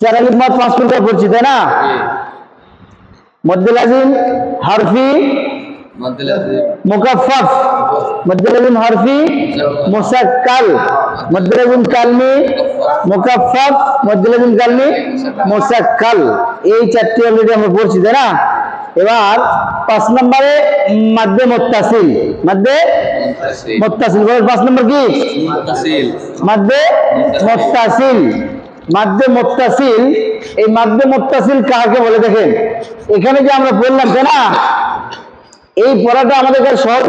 চারালিফ মত পাঁচ প্রকার পড়ছি তাই না? মধ্যে লাজিম হারফি মুকাফফাফ মধ্যে লাজিম হারফি মুসাক্কাল মধ্যে লাজিম কালমি মুকাফফাফ মধ্যে লাজিম কালমি মুসাক্কাল। এই চারটি অলরেডি আমরা পড়ছি তাই না? এবার পাঁচ নম্বরে মাধ্যে মোত্তাসিল। মাধ্যে মোত্তাসিল। বলেন পাঁচ নম্বর কি? মাধ্যে মোত্তাসিল। মাধ্যে মোত্তাসিল এই মাধ্যে মোত্তাসিল কাকে বলে দেখেন? এখানে যে আমরা বললাম তাই না এই পড়াটা আমাদের কাছে সহজ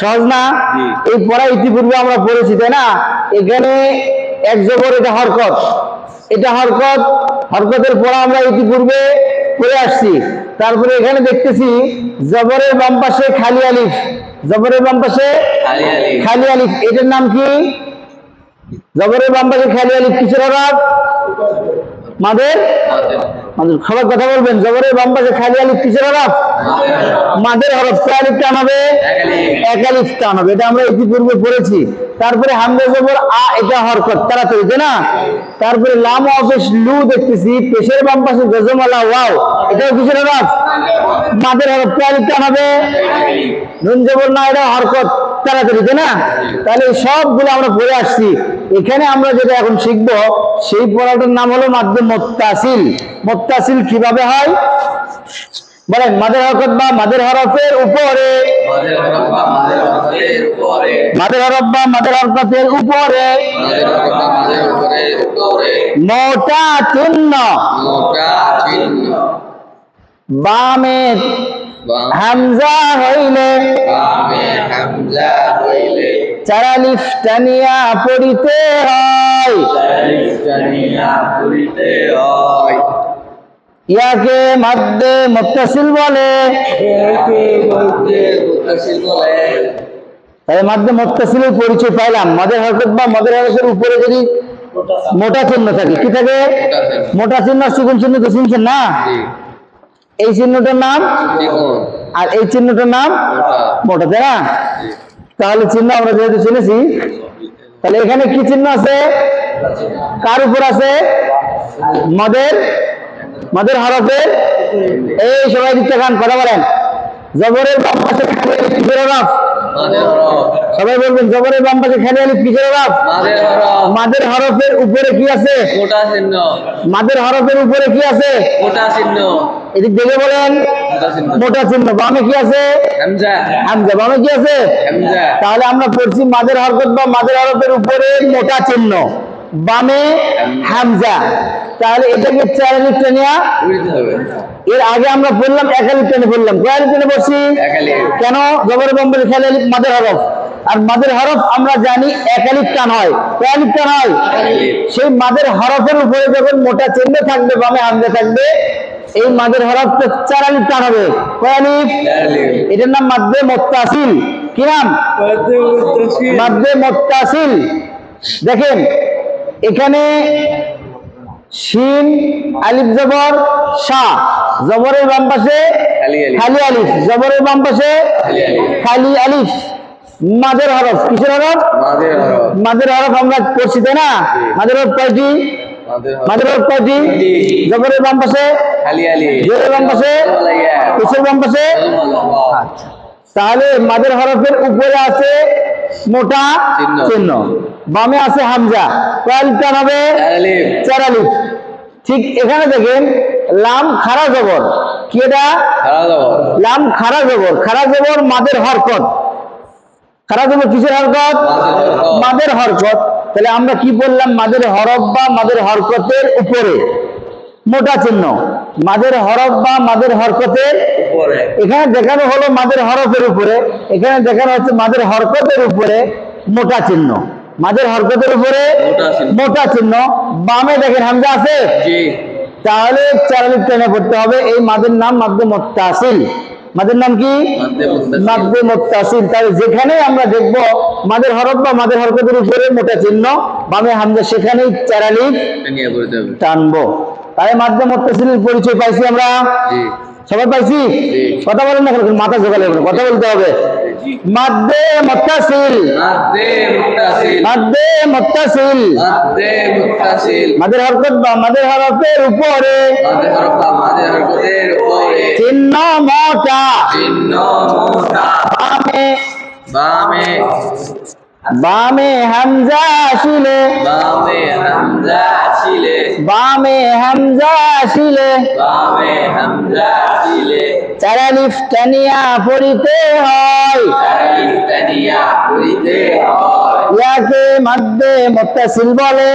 সহজ। না? এই পড়া ইতিপূর্বে আমরা পড়েছি তাই না? এখানে এক জবর এটা হরকত। এটা হরকত হরকতের পড়া আমরা ইতিপূর্বে পড়ে আসছি। তারপরে এখানে দেখতেছি জবরের বাম পাশে খালি আলিফ। জবরের বাম পাশে খালি আলিফ। এটার নাম কি? জবরের বাম পাশে খালি আলিফ কিসের হরফ মাদের? সবাই কথা বলবেন, জবরের বাম পাশে খালি আলিফ কিসের হরফ মাদের হরফ কে আলিফ টান হবে? এক আলিফ টান হবে, এটা আমরা ইতিপূর্বে পড়েছি। তারপরে হামদা জবর আ, এটা হরকত, তাড়াতাড়ি, তাই না? তারপরে লাম অফিস লু দেখতেছি, পেশের বাম পাশে গজমালা ওয়াও, এটাও কিসের হরফ মাদের হরফ কে আলিফ টান হবে? নুন জবর না এটা হরকত। তাড়াতাড়ি তাই না? তাহলে সবগুলো আমরা পড়ে আসছি। এখানে আমরা যেটা এখন শিখব সেই পড়াটার নাম হলো মাধ্যম মোত্তাসিল। মোত্তাসিল কীভাবে হয়? বলেন মাদের হরকত বা মাদের হরফের উপরে। মাদের হরফ বা মাদের হরকতের উপরে। মোটা চিহ্ন। বামে। হামজা হইলে চারালিফ টানিয়া পড়িতে হয় ইয়াকে মাদ্দে মুত্তাসিল বলে। তাই মাধ্যমে মুত্তাসিলের পরিচয় পাইলাম। মাদের হরকত বা মাদের হরকতের উপরে যদি মোটা চিহ্ন থাকে কি থাকে? মোটা চিহ্ন সুগুন চিহ্ন তো চিনছেন না? এই চিহ্নটার নাম? আর এই চিহ্নটার নাম মোটা, তাই না? তাহলে চিহ্ন আমরা যেহেতু শুনেছি তাহলে এখানে কি চিহ্ন আছে? কার উপর আছে? মদের মদের হরফের? এই সবাই দিকটা খান কথা বলেন। জবরের বাপ হরফ সবাই বলবেন জবরের বাম পাশে খেলে আলি কিসের হরফ মাদের হরফের উপরে কি আছে? মোটা চিহ্ন। মাদের হরফের উপরে কি আছে? এদিক দেখে বলেন মোটা চিহ্ন। বামে কি আছে? হামজা। বামে কি আছে? তাহলে আমরা পড়ছি মাদের হরকত বা মাদের হরফের উপরে মোটা চিহ্ন। বামে হামজা। তাহলে এটাকে চার আলিফ টেনিয়া এর আগে আমরা বললাম এক আলিফ টেনে পড়লাম। কয় আলিফ টেনে কেন? জবর বম্বের খেলে আলিফ মাদের হরফ। আর মাদের হরফ আমরা জানি এক আলিফ টান হয় কয় আলিফ টান হয় সেই মাদের হরফের উপরে যখন মোটা চিহ্ন থাকবে বামে হামজা থাকবে এই মাদের হরফ তো চার আলিফ টান হবে। কয় আলিফ? এটার নাম মাদ্দে মোত্তাসিল। কি নাম? মাদ্দে মোত্তাসিল। দেখেন এখানে শিন আলিফ জবর শাহ জবরের বাম পাশে খালি আলিফ। জবরের বাম পাশে খালি আলিফ। মাদের হরফ কিসের হরফ? মাদের হরফ। আমরা পড়ছি তাই না? মাদের হরফ কয়টি? মাদের হরফ কয়টি? জবরের বাম পাশে জোরের বাম পাশে কিসের বাম পাশে? আচ্ছা। তাহলে মাদের হরফের উপরে আছে মোটা চিহ্ন। বামে আছে হামজা। কয়েলটা হবে? আলিফ ঠিক এখানে দেখেন লাম খারা জবর। কি এটা? লাম খারা জবর। খারা জবর মাদের হরকত। খারা জবর কিসের হরকত? মাদের হরকত। মাদের হরকত। তাহলে আমরা কি বললাম? মাদের হরফ বা মাদের হরকতের উপরে। মোটা চিহ্ন। মাদের হরফ বা মাদের হরকতের উপরে। এখানে দেখানো হলো মাদের হরফের উপরে এখানে দেখানো হচ্ছে মাদের হরকতের উপরে মোটা চিহ্ন। মাদের হরকতের উপরে মোটা চিহ্ন। বামে দেখেন হামজা আছে? তাহলে চারালিপ টেনে পড়তে হবে। এই মাদের নাম মাদ্দে মোত্তাসিল। মাদের নাম কি? মাদ্দে মুত্তাসিল। তাহলে যেখানে আমরা দেখব মাদের হরফ বা মাদের হরকতের উপরে মোটা চিহ্ন বামে হামজা সেখানেই চারালিপ নিয়ে টানবো। তাই মোত্তাসিলের পরিচয় পাইছি আমরা। সবাই পাইছি? কথা বলেন না কেন? মাথা জোগালে কথা বলতে হবে। মাদ্দে মুত্তাসিল। মাদ্দে মুত্তাসিল। মাদ্দে মুত্তাসিল। মাদ্দে মুত্তাসিল। মাদের হরকত বা মাদের হরফের উপরে। চিহ্ন মোটা চিহ্ন মোটা বামে। বামে। বামে হামজা আসিলে বামে হামজা ছিলে। বামে হামজা আসিলে বামে হামজা ছিলে। চারালিফ টানিয়া পড়িতে হয়। তানিয়া করিতে হয়। ইয়াকে মাদ্দে মুত্তাসিল বলে।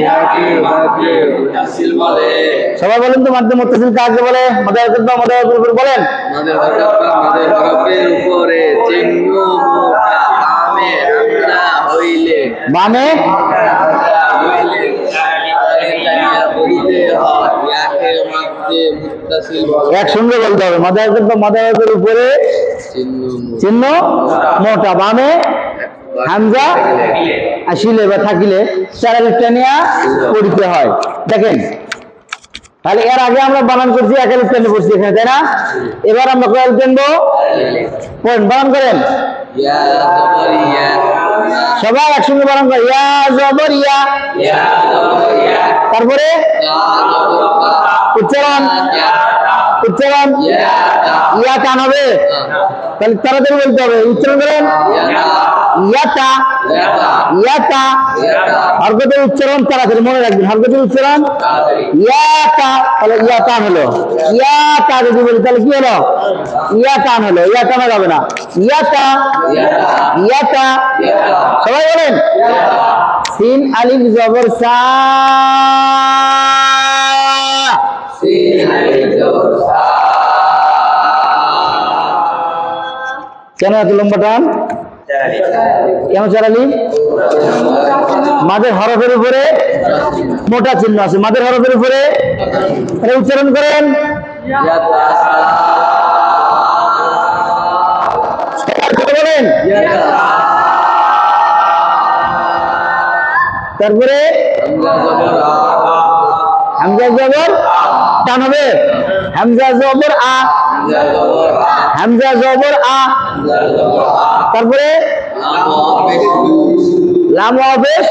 ইয়াকে মাদ্দে মুত্তাসিল বলে। সবাই বলেন তো মাদ্দে মুত্তাসিল কাকে বলে? মাদার হরকত বা মাদার উপর বলেন। মাদের হরফা মাদের হরফের উপরে চিহ্ন মোটা এক সঙ্গে বলতে হবে, মাদার হরকত বা মাদার হরফের উপরে। চিহ্ন মোটা, বামে হামজা আসিলে বা থাকিলে চারালিফ টানিয়া পড়িতে হয়। দেখেন, তাহলে এর আগে আমরা বানান করছি একালিফ টানে পড়ছি এখানে, তাই না? এবার আমরা টানবো পড়েন বানান করেন। সবাই একসঙ্গে বরং করে। ইয়া জবর ইয়া তারপরে? উচ্চারণ। উচ্চারণ। ইয়া কান হবে তাহলে তাড়াতাড়ি বলতে হবে। উচ্চারণ করেন। ইয়াতা ইয়াতা হরকতের উচ্চারণ তাড়াতাড়ি মনে রাখবেন হরকতের উচ্চারণ? ইয়াতা তাহলে ইয়া টান হলো। ইয়াতা যদি বলি তাহলে কি হলো? ইয়া টান হলো। ইয়া টানা যাবে না। ইয়াতা ইয়াতা। সবাই বলেন? সিন আলিফ জবর সা। কেন এত লম্বা টান? কেন মাদের হরফের উপরে মোটা চিহ্ন আছে। মাদের হরফের উপরে উচ্চারণ করেন। বলেন। তারপরে হামজা জবর টান হবে। হামজা জবর, আ। হামজা জবর আ। তারপরে? লাম অবেশ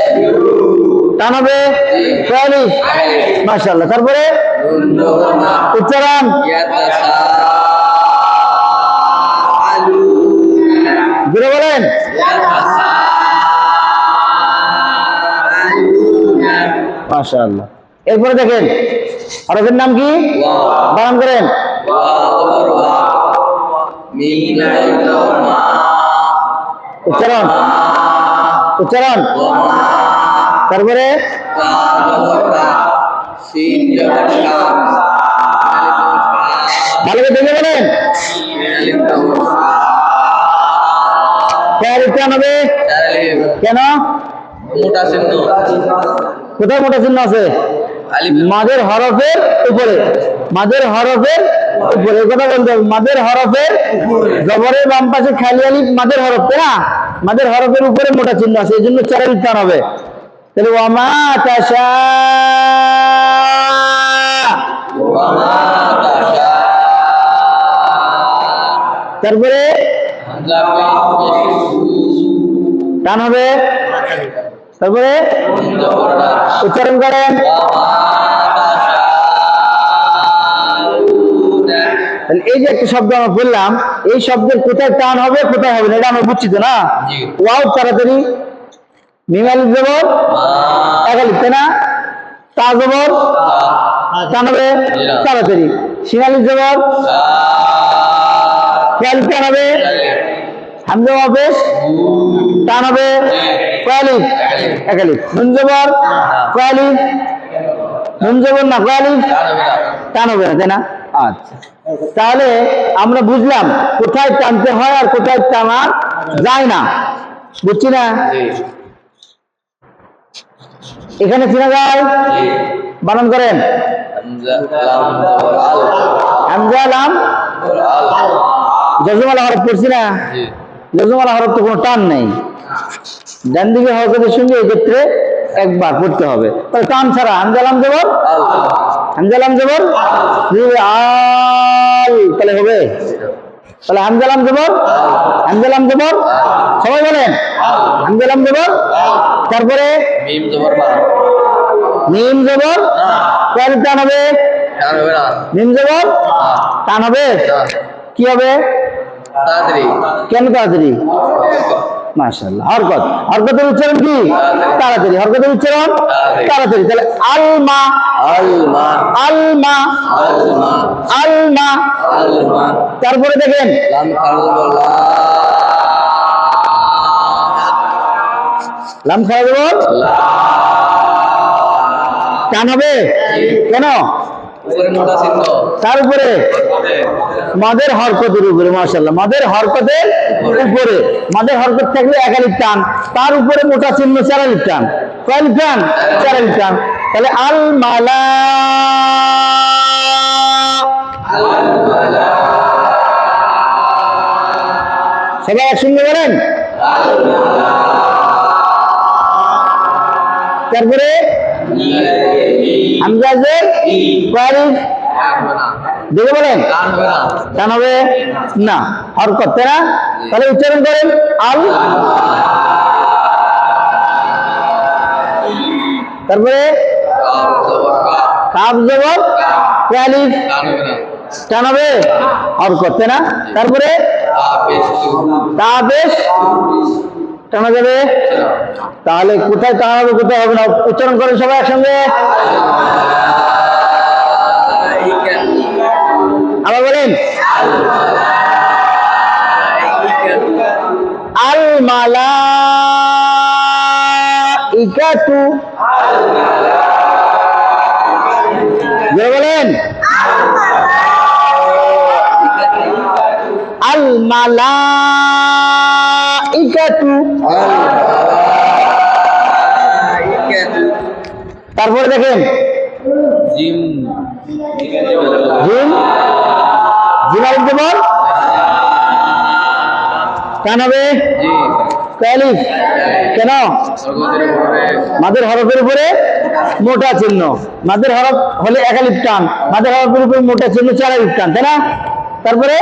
টান হবে চল্লিশ তারপরে? উচ্চারণ? জুড়ে বলেন। মাশাল্লাহ এরপরে দেখেন। হরফের নাম কি? বারণ করেন। উচ্চারণ। উচ্চারণ। তারপরে? ভালো করে দেখে বলেন। কেন টান হবে? কেন? মোটা চিহ্ন। কোথায় মোটা চিহ্ন আছে? মাদের হরফের উপরে। মাঝের হরফের মাদের হরফের জবরের বাম পাশে খালি আলিফ, মাদের হরফ, না? মাদের হরফের উপরে মোটা চিহ্ন আছে, এই জন্য চার আলিফ টান হবে। তাহলে ওয়ামা তাশা, তারপরে টান হবে। তারপরে উচ্চারণ করেন। তাহলে এই যে একটা শব্দ আমরা বললাম এই শব্দের কোথায় টান হবে কোথায় হবে না এটা আমরা বুঝছি তো না? ওয়াও তাড়াতাড়ি। মিমালি জবর। একালি তাই না? তা জবর। টান হবে জি না। তাড়াতাড়ি সিনালি জবর। খেয়াল টান হবে। হামজা অফিস টান হবে। কয়ালিফ একালিফ নুন জবর। কয়ালিফ নুন জবর না কয়ালিফ টান হবে না তাই না? আচ্ছা। তাহলে আমরা বুঝলাম কোথায় টানতে হয় আর কোথায় টানা যায় না। বুঝছি না? এখানে চেনা যায়? বানান করেন। জজমালা হরফ পড়ছি না? জজমালা হরফ তো কোনো টান নেই। ডান দিকে হরকতের সঙ্গে এক্ষেত্রে একবার পড়তে হবে। তাহলে টান ছাড়া হামজালাম জবর হামজালাম জবর? আল তাহলে হবে। তাহলে হামজালাম জবর? হামজালাম জবর? সবাই বলেন। হামজালাম জবর? তারপরে? মিম জবর মিম জবর? কয় টান হবে। মিম জবর? টান হবে। কি হবে? তাড়াতাড়ি। কেন তাড়াতাড়ি? হরকত। হরকতের উচ্চারণ কি? তাড়াতাড়ি। হরকতের উচ্চারণ? তাড়াতাড়ি। তাহলে আলমা। আলমা। আলমা। তারপরে দেখেন। লাম খারজ খাওয়া দেব টান হবে? কেন? তার উপরে। মাদের হরকতের উপরে মাশাল্লাহ মাদের হরকতের উপরে। মাদের হরকত থাকলে একালিক টান তার উপরে মোটা চিহ্ন চারালিক টান। কয়ালিক টান? চারালিক টান। তাহলে আল মালা সবাই একসঙ্গে বলেন? তারপরে হবে না দেখে বলেন। টান হবে না। হরকত তাই না? তাহলে উচ্চারণ করেন। আল। তারপরে? কাপ জবর। টান হবে হরকত তাই না? তারপরে? তা বেশ টানা যাবে? তাহলে কোথায় টানা হবে কোথায় হবে না? উচ্চারণ করেন সবাই একসঙ্গে। আবার বলেন। আল মালা ইকাতু বলেন। আল মালা ইকাতু তারপরে দেখেন। জিম। জিম। কেন হবে? ক্যালিফ কেন? মাদের হরফের উপরে মোটা চিহ্ন। মাদের হরফ হলে একালিপ টান। মাদের হরফের উপরে মোটা চিহ্ন চারালিপ টান তাই না? তারপরে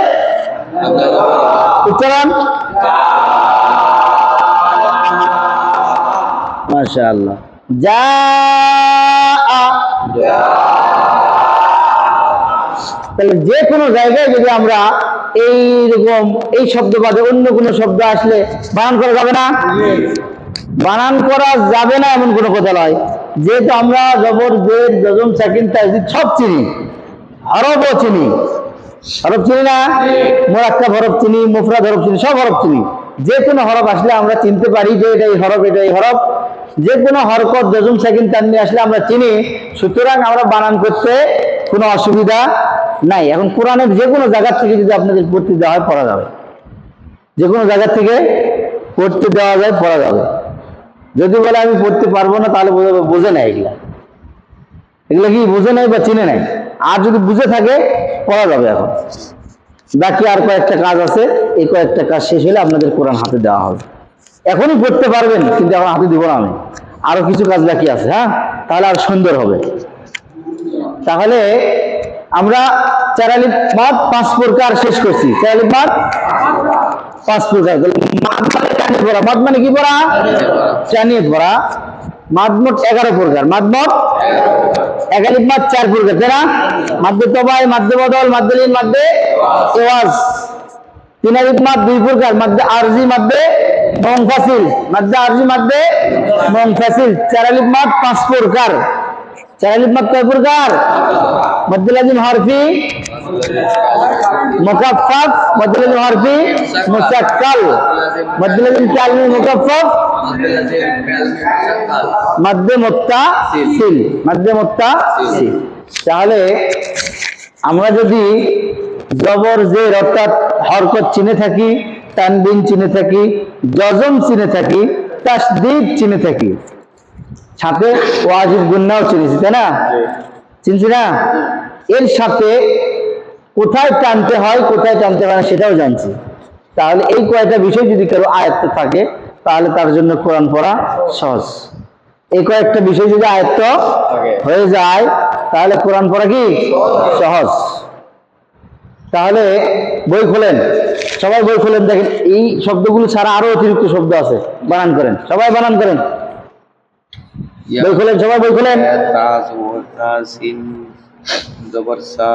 উচ্চারণ? মাশাআল্লাহ। যা তাহলে যে কোনো জায়গায় যদি আমরা এই রকম এই শব্দ বাদে অন্য কোনো শব্দ আসলে বানান করা যাবে না? বানান করা যাবে না এমন কোনো কথা নয় যেহেতু আমরা জবর, জের জজম সাকিন তাজিদ সব চিনি। হরফও চিনি। হরফ চিনি না? মোরাক্কাব হরফ চিনি, মুফরাদ হরফ চিনি, সব হরফ চিনি। যে কোনো হরফ আসলে আমরা চিনতে পারি যে এটা এই হরফ এটা এই হরফ। যে কোনো হরকত জজম সাকিন তান্নি আসলে আমরা চিনি। সুতরাং আমরা বানান করতে কোনো অসুবিধা নাই। এখন কোরআনের যে কোনো জায়গার থেকে যদি আপনাদের পড়তে দেওয়া হয়, পড়া যাবে। যে কোনো জায়গা থেকে পড়তে দেওয়া যায়, পড়া যাবে। যদি বলে আমি পড়তে পারব না, তাহলে বোঝে নেয় এগুলা। এগুলো কি বুঝে নেয় বা চিনে নাই? আর যদি বুঝে থাকে, পড়া যাবে এখন। বাকি আর কয়েকটা কাজ আছে, এই কয়েকটা কাজ শেষ হলে আপনাদের কোরআন হাতে দেওয়া হবে। এখনই পড়তে পারবেন, কিন্তু এখন হাতে দিব না আমি। আরও কিছু কাজ বাকি আছে হ্যাঁ? তাহলে আর সুন্দর হবে। তাহলে আমরা চারালিপ মাদ পাঁচ প্রকার শেষ করছি। চারালিপ মাদ পাঁচ প্রকার। মানে মাদ মানে কি পড়া? চানিয়ে পড়া। মাদ মোট এগারো প্রকার। মাদ মোট একালিপ মাদ চার প্রকার। তাই না? মাদ্দে তবাই মাদ্দে বদল মাদ্দে লিন মাদ্দে এওয়াজ তিন আলিপ মাদ দুই প্রকার। মাদ্দে আরজি মাদ্দে মংফাসিল মাদ্দে আরজি মাদ্দে মংফাসিল চার আলিপ মাদ পাঁচ প্রকার। আলিপ কয় প্রকার মদ্দে লাজিম হরফি মুকাফফাফ মদ্দে হরফি মুসাক্কাল মদ্দে লাজিম কালমি মুকাফফাফ মধ্যে মোত্তা সিল মধ্যে মোত্তা সিল তাহলে আমরা যদি জবর জের অর্থাৎ হরকত চিনে থাকি, তানবিন চিনে থাকি জজম চিনে থাকি, তাসদিদ চিনে থাকি সাথে ওয়াজিব গুন্নাও চিনেছি তাই না? চিনছি না? এর সাথে কোথায় টানতে হয় কোথায় টানতে হয় না সেটাও জানছি। তাহলে এই কয়টা বিষয় যদি কারও আয়ত্ত থাকে তাহলে তার জন্য কোরআন পড়া সহজ। এই কয়েকটা বিষয় যদি আয়ত্ত হয়ে যায় তাহলে কোরআন পড়া কি? সহজ। তাহলে বই খোলেন। সবাই বই খোলেন দেখেন এই শব্দগুলো ছাড়া আরও অতিরিক্ত শব্দ আছে। বানান করেন। সবাই বানান করেন। বই খোলেন সবাই বই খোলেন। জবর সা